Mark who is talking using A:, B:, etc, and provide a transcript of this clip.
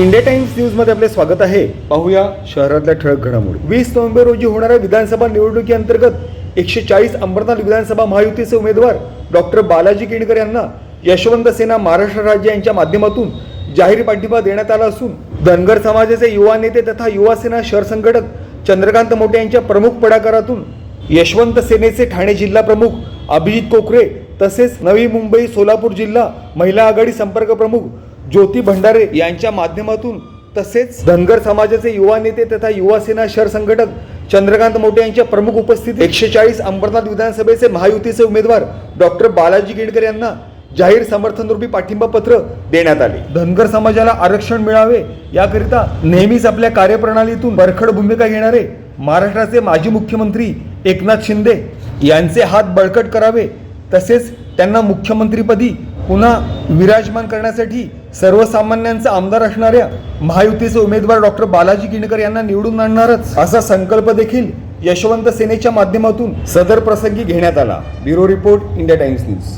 A: India times न्यूजमध्ये आपले स्वागत आहे. पाहूया शहरातल्या ठळक घडामोडी. वीस नोव्हेंबर रोजी होणाऱ्या विधानसभा निवडणुकीअंतर्गत एकशे चाळीस अंबरनाथ विधानसभा महायुतीचे उमेदवार डॉक्टर बालाजी किणकर यांना यशवंत सेना महाराष्ट्र राज्य यांच्या माध्यमातून जाहीर पाठिंबा देण्यात आला असून धनगर समाजाचे युवा नेते तथा युवा सेना शहर संघटक चंद्रकांत मोठे यांच्या प्रमुख पुढाकारातून यशवंत सेनेचे ठाणे जिल्हा प्रमुख अभिजित कोकरे तसेच नवी मुंबई सोलापूर जिल्हा महिला आघाडी संपर्क प्रमुख ज्योती भंडारे यांच्या माध्यमातून तसेच धनगर समाजाचे युवा नेते तथा युवा सेना शहर संघटक चंद्रकांत मोटे यांच्या प्रमुख उपस्थितीत एकशे चाळीस अंबरनाथ विधानसभेचे महायुतीचे उमेदवार डॉक्टर बालाजी गिडकर यांना जाहीर समर्थनरूपी पाठिंबा पत्र देण्यात आले. धनगर समाजाला आरक्षण मिळावे याकरिता नेहमीच आपल्या कार्यप्रणालीतून बरखड भूमिका घेणारे महाराष्ट्राचे माजी मुख्यमंत्री एकनाथ शिंदे यांचे हात बळकट करावे तसेच त्यांना मुख्यमंत्रीपदी पुन्हा विराजमान करण्यासाठी सर्वसामान्यांचा आमदार असणाऱ्या महायुतीचे उमेदवार डॉक्टर बालाजी किणकर यांना निवडून आणणारच असा संकल्प देखील यशवंत सेनेच्या माध्यमातून सदर प्रसंगी घेण्यात आला. Bureau report India Times news.